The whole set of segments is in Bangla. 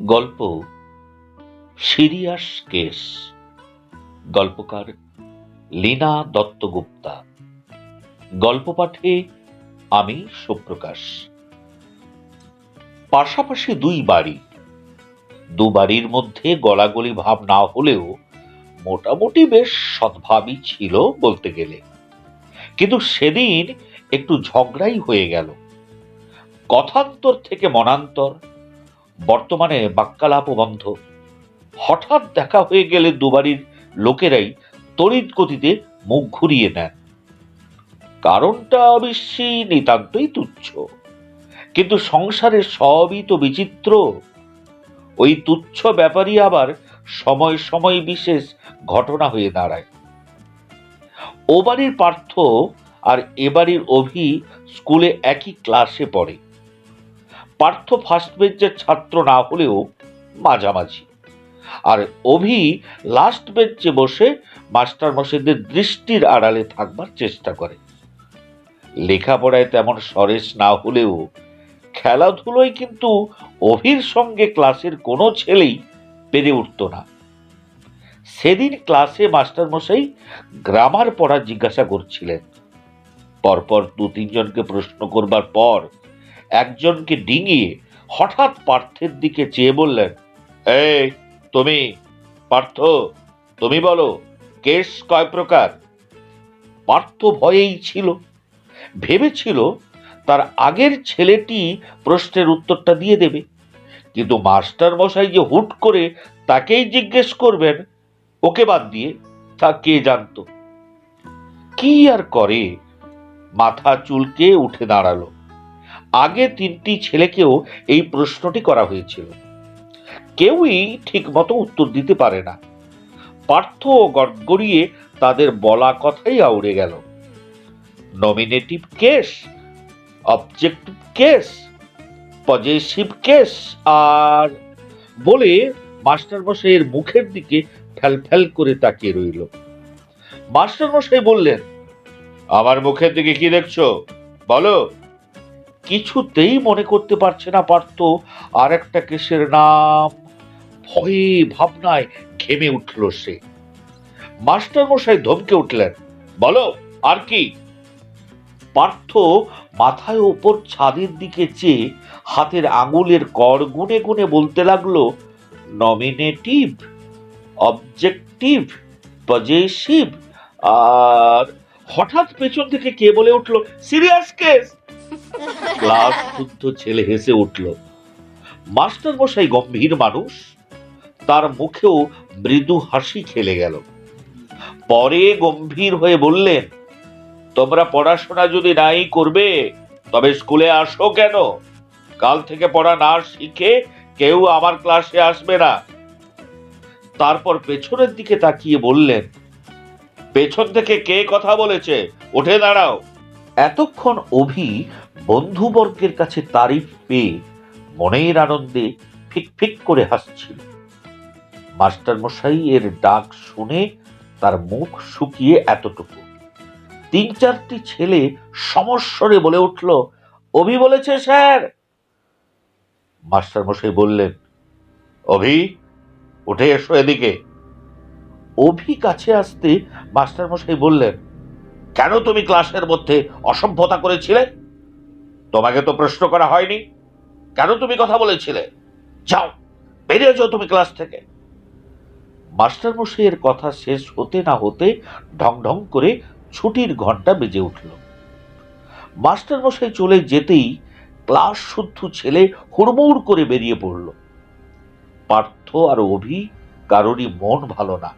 গল্প সিরিয়াস কেস। গল্পকার লীনা দত্তগুপ্তা। গল্প পাঠে আমি সুপ্রকাশ। পাশাপাশি দুই বাড়ি। দু বাড়ির মধ্যে গলাগলি ভাব না হলেও মোটামুটি বেশ সদ্ভাবই ছিল বলতে গেলে। কিন্তু সেদিন একটু ঝগড়াই হয়ে গেল। কথান্তর থেকে মনান্তর বর্তমানে বাক্যালাপ বন্ধ। হঠাৎ দেখা হয়ে গেলে দুবারির লোকেরাই তড়িৎ গতিতে মুখ ঘুরিয়ে নেন। কারণটা অবশ্যই নিতান্তই তুচ্ছ। কিন্তু সংসারে সবই তো বিচিত্র। ওই তুচ্ছ ব্যাপারই আবার সময় সময় বিশেষ ঘটনা হয়ে দাঁড়ায়। ও বাড়ির পার্থ আর এ বাড়ির অভি স্কুলে একই ক্লাসে পড়ে। পার্থ ফার্স্ট বেঞ্চের ছাত্র না হলেও মাঝামাঝি। আর অভি লাস্ট বেঞ্চে বসে মাস্টার মশাইদের দৃষ্টির আড়ালে থাকবার চেষ্টা করে। লেখাপড়ায় তেমন সরেস না হলেও খেলাধুলোয় কিন্তু অভির সঙ্গে ক্লাসের কোনো ছেলেই পেরে উঠত না। সেদিন ক্লাসে মাস্টার মশাই গ্রামার পড়া জিজ্ঞাসা করছিলেন। পরপর দু তিনজনকে প্রশ্ন করবার পর একজনকে ডিঙিয়ে হঠাৎ পার্থের দিকে চেয়ে বললেন, এই, তুমি, পার্থ, তুমি বলো, কেস কয় প্রকার? পার্থ ভয়েই ছিল। ভেবেছিল তার আগের ছেলেটি প্রশ্নের উত্তরটা দিয়ে দেবে। কিন্তু মাস্টার মশাই যে হুট করে তাকেই জিজ্ঞেস করবেন, ওকে বাদ দিয়ে তা কে জানতো? কি আর করে? মাথা চুলকে উঠে দাঁড়াল। আগে তিনটি ছেলেকেও এই প্রশ্নটি করা হয়েছিল। কেউই ঠিকমতো উত্তর দিতে পারে না। পার্থ গড়গড়িয়ে তাদের বলা কথাই আউড়ে গেল। Nominative case objective case possessive case আর বলে মাস্টার মশাইয়ের মুখের দিকে ফ্যাল ফ্যাল করে তাকিয়ে রইল। মাস্টার মশাই বললেন, আমার মুখের দিকে কি দেখছ? বলো। কিছুতেই মনে করতে পারছে না পারত আর একটা কেসের নাম, ভয়ে ভাবনায় ঘেমে উঠল সে। মাস্টার মশাই ধমকে উঠলেন, বলো, আর কি? পার্থ মাথায় ওপর ছাদের দিকে চেয়ে হাতের আঙুলের কর গুনে গুনে বলতে লাগল নমিনেটিভ অবজেক্টিভ পজেসিভ আর হঠাৎ পেছন থেকে কে বলে উঠল সিরিয়াস কেস ক্লাস শুদ্ধ ছেলে হেসে উঠল। মাস্টার মশাই গম্ভীর মানুষ, তার মুখেও মৃদু হাসি খেলে গেল। পরে গম্ভীর হয়ে বললেন, তোমরা পড়াশোনা যদি নাই করবে, তবে স্কুলে আসো কেন? কাল থেকে পড়া না শিখে কেউ আমার ক্লাসে আসবে না। তারপর পেছনের দিকে তাকিয়ে বললেন, পেছন থেকে কে কথা বলেছে? উঠে দাঁড়াও। এতক্ষণ অভি বন্ধুবর্গের কাছে তারিফ পেয়ে মনের আনন্দে ফিক ফিক করে হাসছিল। মাস্টার মশাই এর ডাক শুনে তার মুখ শুকিয়ে এতটুকু। তিন চারটি ছেলে সমস্বরে বলে উঠল, অভি বলেছে, স্যার! মাস্টার মশাই বললেন, অভি, উঠে এসো এদিকে। অভি কাছে আসতে মাস্টার মশাই বললেন কেন তুমি ক্লাসের মধ্যে অসভ্যতা করেছিলে? তোমাকে তো প্রশ্ন করা হয়নি। কেন তুমি কথা বলেছিলে? যাও, বেরিয়ে যাও তুমি ক্লাস থেকে। মাস্টার মশাইয়ের কথা শেষ হতে না হতে ঢং ঢং করে ছুটির ঘণ্টা বেজে উঠল। মাস্টার মশাই চলে যেতেই ক্লাস শুদ্ধ ছেলে হুড়মুড় করে বেরিয়ে পড়ল। পার্থ আর অভি কারোরই মন ভালো না।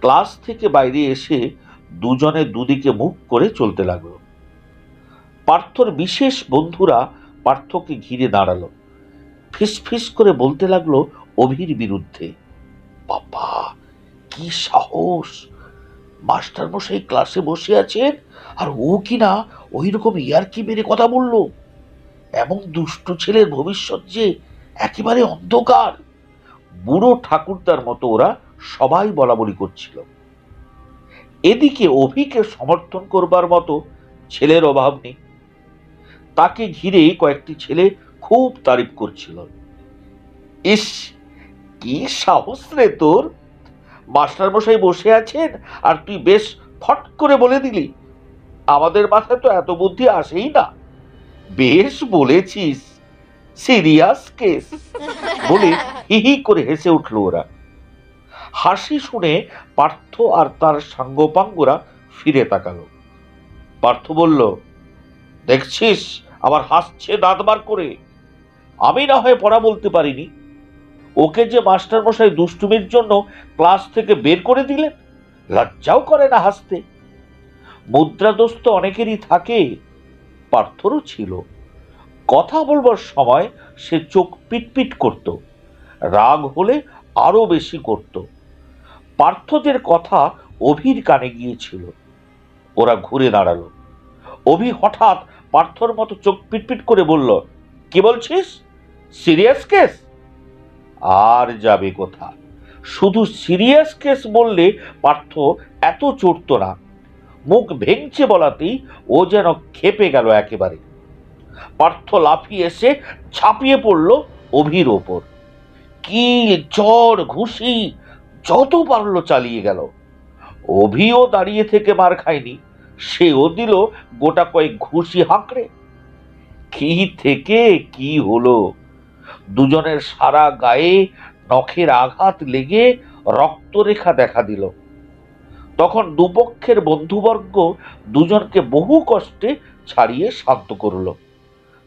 ক্লাস থেকে বাইরে এসে দুজনে দুদিকে মুখ করে চলতে লাগল। পার্থর বিশেষ বন্ধুরা পার্থকে ঘিরে দাঁড়াল। ফিস ফিস করে বলতে লাগল অভির বিরুদ্ধে, বাবা, কি সাহস! মাস্টার মশাই ক্লাসে বসে আছেন আর ও কিনা ওই রকম ইয়ারকি মেরে কথা বলল? এমন দুষ্ট ছেলের ভবিষ্যৎ যে একেবারে অন্ধকার। বুড়ো ঠাকুরদার মতো ওরা সবাই বলা বলি করছিল। এদিকে অভিকে সমর্থন করবার মতো ছেলের অভাব নেই। তাকে ঘিরে কয়েকটি ছেলে খুব তারিফ করছিল। ইস, কি সাহস রে তোর? মাস্টারমশাই বসে আছেন আর তুই বেশ ফট করে বলে দিলি। আমাদের মাথায় তো এত বুদ্ধি আসেই না। বেশ বলেছিস। Serious case. বলে হি হি করে হেসে উঠল ওরা। হাসি শুনে পার্থ আর তার সাঙ্গপাঙ্গরা ফিরে তাকালো। পার্থ বলল, দেখছিস আবার হাসছে দাঁত বার করে। আমি না হয় পড়া বলতে পারিনি। ওকে যে মাস্টারমশাই দুষ্টুমির জন্য ক্লাস থেকে বের করে দিলেন, লজ্জাও করে না হাসতে। মুদ্রাদোষ তো অনেকেরই থাকে, পার্থরও ছিল। কথা বলবার সময় সে চোখ পিটপিট করত, রাগ হলে আরও বেশি করত। পার্থদের কথা অভির কানে গিয়েছিল। ওরা ঘুরে দাঁড়াল। অভি হঠাৎ পার্থর মতো চোখ পিটপিট করে বলল, কি বলছিস? Serious case? আর যাবে কোথা? শুধু সিরিয়াস কেস বললে পার্থ এত চড়ত না। মুখ ভেঙচে বলাতেই ও যেন খেপে গেল একেবারে। পার্থ লাফিয়ে এসে ছাপিয়ে পড়ল অভির ওপর। কিল চড় ঘুষি যত পারল চালিয়ে গেল। অভিও দাঁড়িয়ে থেকে মার খায়নি, সেও দিল গোটা কয়েক ঘুষি হাঁকড়ে। কি থেকে কি হলো? দুজনের সারা গায়ে নখের আঘাত লেগে রক্তরেখা দেখা দিল। তখন দুপক্ষের বন্ধুবর্গ দুজনকে বহু কষ্টে ছাড়িয়ে শান্ত করল।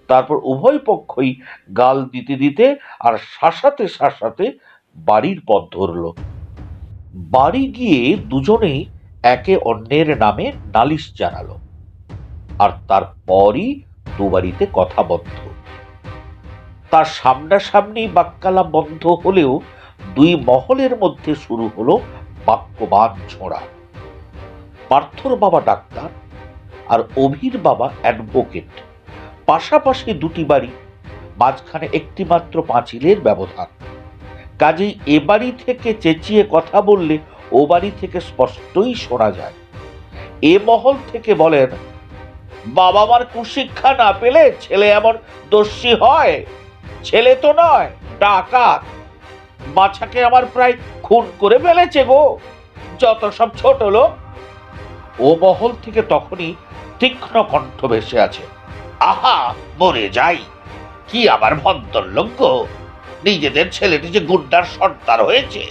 তারপর উভয় পক্ষই গাল দিতে দিতে আর শাসাতে শাসাতে বাড়ির পথ ধরল। বাড়ি গিয়ে দুজনেই একে অন্যের নামে নালিশ জানালো। আর তারপরই দুবাড়িতে কথা বন্ধ। তার সামনাসামনি বাক্যালা বন্ধ হলেও দুই মহলের মধ্যে শুরু হলো বাক্যবান ছোঁড়া পার্থর বাবা ডাক্তার আর অভির বাবা অ্যাডভোকেট। পাশাপাশি দুটি বাড়ি, মাঝখানে একটি মাত্র পাঁচিলের ব্যবধান। কাজেই এ বাড়ি থেকে চেঁচিয়ে কথা বললে ও বাড়ি থেকে স্পষ্টই শোনা যায়। এ মহল থেকে বলেন, বাবা মার কুশিক্ষা না পেলে ছেলে এমন দোষী হয়? ছেলে তো নয়, ডাকাত। বাছাকে আমার প্রায় খুন করে ফেলেছে গো। যত সব ছোট লোক। ও মহল থেকে তখনই তীক্ষ্ণ কণ্ঠ ভেসে আছে আহা, মরে যাই। কি আবার ভদ্রলোক গো? নিজেদের ছেলেটি যে গুন্ডার সর্দার হয়েছে,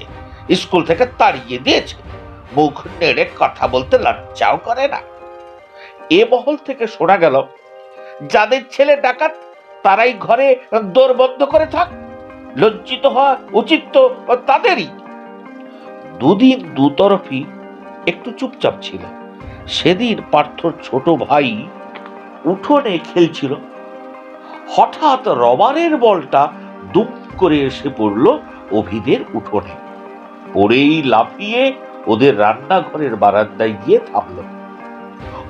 স্কুল থেকে তাড়িয়ে দিয়েছে। মুখ নেড়ে কথা বলতে লজ্জাও করে না। এ মহল থেকে শোনা গেল, যাদের ছেলে ডাকাত, তারাই ঘরে দোর বন্ধ করে থাক, লজ্জিত হওয়া উচিত তো তাদেরই। দুদিন দুতরফি একটু চুপচাপ ছিল। সেদিন পার্থর ছোট ভাই উঠোনে খেলছিল। হঠাৎ রবারের বলটা দুপ করে এসে পড়ল অভিদের উঠোনে। পড়েই লাফিয়ে ওদের রান্নাঘরের বারান্দায় গিয়ে থামল।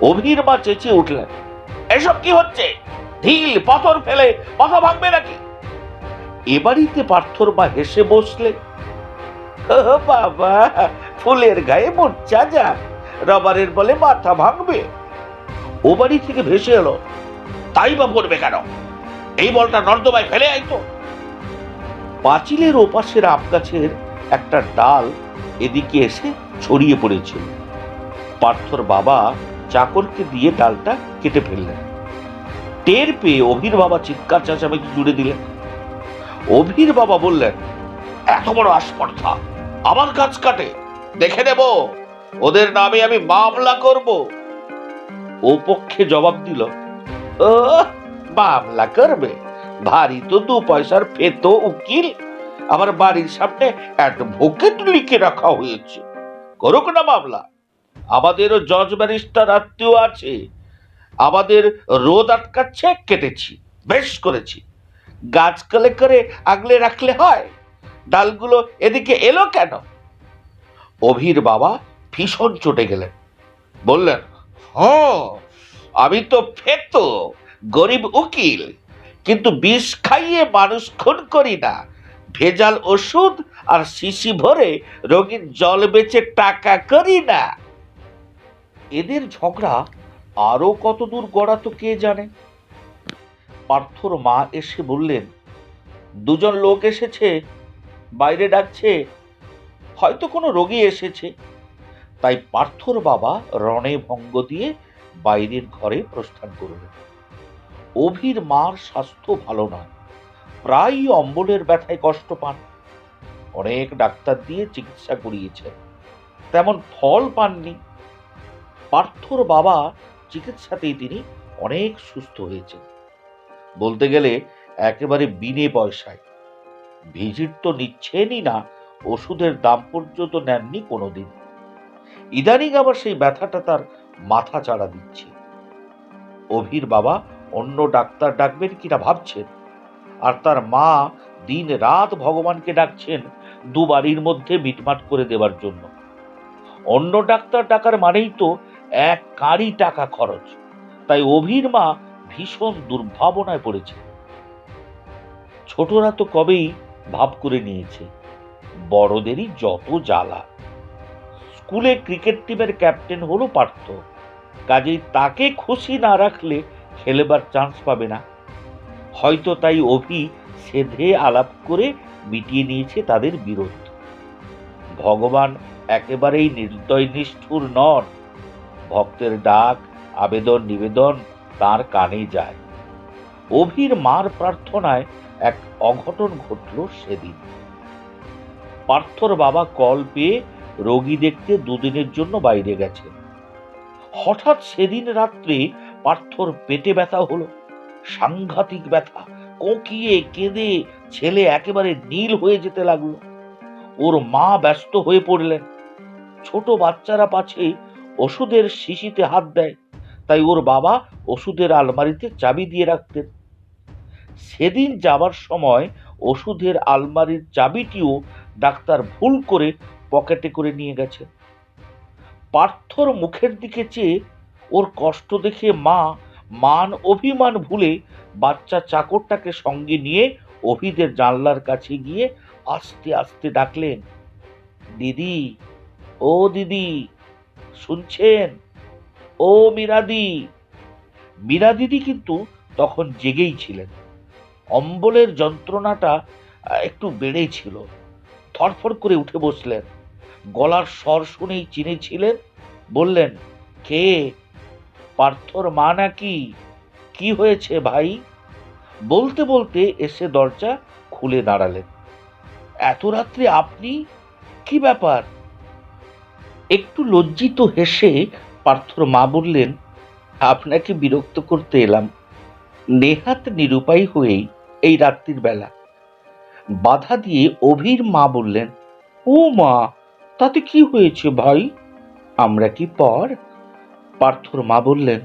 অভির মা চেঁচিয়ে উঠলেন, এসব কি হচ্ছে? ঢিল, পাথর ফেলে, মাথা ভাঙবে নাকি? এ বাড়িতে পার্থর মা হেসে বসলে, "ও বাবা, ফুলের গায়ে মোর্চা যা রবারের বলে মাথা ভাঙবে। ও বাড়ি থেকে ভেসে এলো, তাই বা পড়বে কেন? এই বলটা নর্দমায় ফেলে আইতো পাঁচিলের ওপাশের আম গাছের একটা ডাল এদিকে এসে ছড়িয়ে পড়েছিল পার্থর বাবা চাকরকে দিয়ে ডালটা কেটে ফেললেন। টের পেয়ে অভির বাবা চিৎকার চেঁচামেচি জুড়ে দিলেন। অভির বাবা বললেন, এত বড় আস্পর্ধা, আমার গাছ কাটে, দেখে নেব, ওদের নামে আমি মামলা করব। ও পক্ষে জবাব দিল ও মামলা করবে। ভারী তো দু পয়সার ফেতো উকিল। আমার বাড়ির সামনে অ্যাডভোকেট লিখে রাখা হয়েছে। করুক না মামলা আমাদেরও জজ ব্যারিস্টার আত্মীয় আছে। আমাদের রোদ আটকাচ্ছে, কেটেছি, বেশ করেছি। গাছ কলে করে আগলে রাখলে হয়, ডালগুলো এদিকে এলো কেন? অভির বাবা ভীষণ চটে গেলেন। বললেন হ্যাঁ আমি তো ফেতো, গরিব উকিল। কিন্তু বিষ খাইয়ে মানুষ খুন করি না। ভেজাল ওষুধ আর শিশি ভরে রোগীর জল বেচে টাকা করি না। এদের ঝগড়া আরও কত দূর গড়াতো কে জানে? পার্থর মা এসে বললেন, দুজন লোক এসেছে, বাইরে ডাকছে, হয়তো কোনো রোগী এসেছে। তাই পার্থর বাবা রণে ভঙ্গ দিয়ে বাইরের ঘরে প্রস্থান করলেন। অভির মার স্বাস্থ্য ভালো নয়। প্রায়ই অম্বলের ব্যথায় কষ্ট পান। অনেক ডাক্তার দিয়ে চিকিৎসা করিয়েছে তেমন ফল পাননি। পার্থর বাবা চিকিৎসাতেই তিনি অনেক সুস্থ হয়েছেন। বলতে গেলে একেবারে বিনে পয়সায়। ভিজিট তো নিচ্ছেনই না, ওষুধের দাম পর্যন্ত নেননি কোনোদিন। ইদানিং আবার সেই ব্যথাটা তার মাথা চাড়া দিচ্ছে। অভির বাবা অন্য ডাক্তার ডাকবেন কিনা ভাবছেন? আর তার মা দিন রাত ভগবানকে ডাকছেন দু বাড়ির মধ্যে মিটমাট করে দেওয়ার জন্য। অন্য ডাক্তার ডাকার মানেই তো এক কারি টাকা খরচ। তাই অভির মা ভীষণ দুর্ভাবনায় পড়েছে। ছোটরা তো কবেই ভাব করে নিয়েছে, বড়দেরই যত জ্বালা। স্কুলে ক্রিকেট টিমের ক্যাপ্টেন হলো পার্থ। কাজেই তাকে খুশি না রাখলে খেলেবার চান্স পাবে না। হয়তো তাই অভি সেধে আলাপ করে মিটিয়ে নিয়েছে তাদের বিরোধ। ভগবান একেবারেই নির্দয় নিষ্ঠুর নন। ভক্তের ডাক, আবেদন, নিবেদন তার কানে যায়। অভির মার প্রার্থনায় এক অঘটন ঘটল সেদিন। পার্থর বাবা কল পেয়ে রোগী দেখতে দুদিনের জন্য বাইরে গেছেন। হঠাৎ সেদিন রাত্রে পার্থর পেটে ব্যথা হলো। সাংঘাতিক ব্যথা। কোকিয়ে, কেঁদে ছেলে একেবারে নীল হয়ে যেতে লাগল। ওর মা ব্যস্ত হয়ে পড়লেন। ছোট বাচ্চারা পাছে ওষুধের শিশিতে হাত দেয়। তাই ওর বাবা ওষুধের আলমারিতে চাবি দিয়ে রাখতেন। সেদিন যাবার সময় ওষুধের আলমারির চাবিটিও ডাক্তার ভুল করে পকেটে করে নিয়ে গেছে। পার্থর মুখের দিকে চেয়ে ওর কষ্ট দেখে মা মান অভিমান ভুলে বাচ্চা চাকরটাকে সঙ্গে নিয়ে অভিদের জানলার কাছে গিয়ে আস্তে আস্তে ডাকলেন, দিদি, ও দিদি, শুনছেন? ও মীরাদি। মীরা দিদি কিন্তু তখন জেগেই ছিলেন। অম্বলের যন্ত্রণাটা একটু বেড়েই ছিল। থরফর করে উঠে বসলেন। গলার স্বর শুনেই চিনেছিলেন বললেন, কে? পার্থর মা নাকি? কি হয়েছে ভাই? বলতে বলতে এসে দরজা খুলে দাঁড়ালেন। এত রাত্রে আপনি? কি ব্যাপার? একটু লজ্জিত হেসে পার্থর মা বললেন, আপনাকে বিরক্ত করতে এলাম। নেহাত নিরুপায় হয়েই এই রাত্রির বেলা। বাধা দিয়ে অভির মা বললেন, ও মা, তাতে কি হয়েছে ভাই? আমরা কি পর পার্থর মা বললেন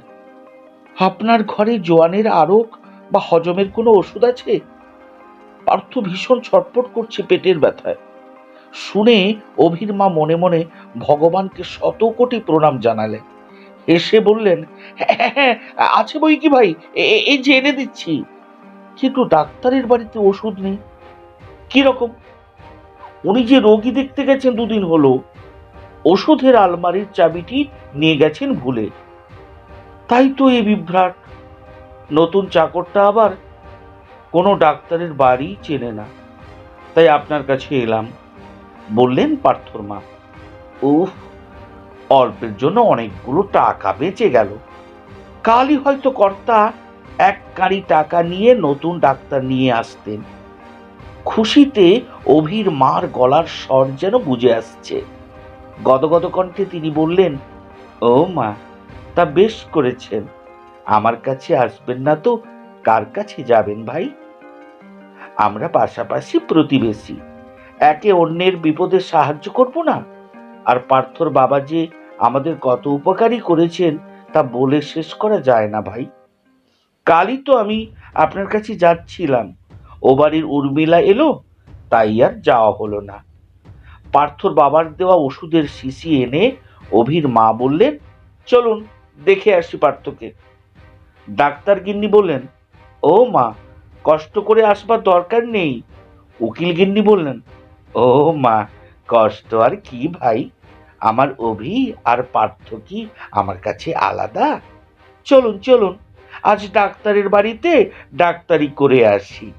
আপনার ঘরে জোয়ানের আরক বা হজমের কোনো ওষুধ আছে? পার্থ ভীষণ ছটপট করছে পেটের ব্যথায়। শুনে অভির মা মনে মনে ভগবানকে শত কোটি প্রণাম জানালেন। এসে বললেন হ্যাঁ হ্যাঁ, আছে বই কি ভাই? এই যে এনে দিচ্ছি। কিন্তু ডাক্তারের বাড়িতে ওষুধ নেই। কি রকম উনি যে রোগী দেখতে গেছেন দুদিন হলো ওষুধের আলমারির চাবিটি নিয়ে গেছেন ভুলে। তাই তো এ বিভ্রাট। নতুন চাকরটা আবার কোনো ডাক্তারের বাড়ি চেনে না। তাই আপনার কাছে এলাম, বললেন পার্থর মা। উফ, অল্পের জন্য অনেকগুলো টাকা বেঁচে গেল। কালই হয়তো কর্তা এক কারি টাকা নিয়ে নতুন ডাক্তার নিয়ে আসতেন। খুশিতে অভির মার গলার স্বর যেন বুঝে আসছে। গদগদ কণ্ঠে তিনি বললেন, ও মা, তা বেশ করেছেন। আমার কাছে আসবেন না তো, কার কাছে যাবেন ভাই? আমরা পাশাপাশি প্রতিবেশী। একে অন্যের বিপদে সাহায্য করব না। আর পার্থর বাবা যে আমাদের কত উপকারই করেছেন, তা বলে শেষ করা যায় না ভাই। কালই তো আমি আপনার কাছে যাচ্ছিলাম। ও বাড়ির উর্মিলা এলো, তাই আর যাওয়া হলো না। পার্থর বাবার দেওয়া ওষুধের শিশি এনে অভির মা বললেন, চলুন, দেখে আসি পার্থকে। ডাক্তার গিন্নি বললেন, ও মা, কষ্ট করে আসবার দরকার নেই। উকিল গিন্নি বললেন, ও মা, কষ্ট, আর কি ভাই? আমার অভি আর পার্থ কি আমার কাছে আলাদা? চলুন চলুন, আজ ডাক্তারের বাড়িতে ডাক্তারি করে আসি।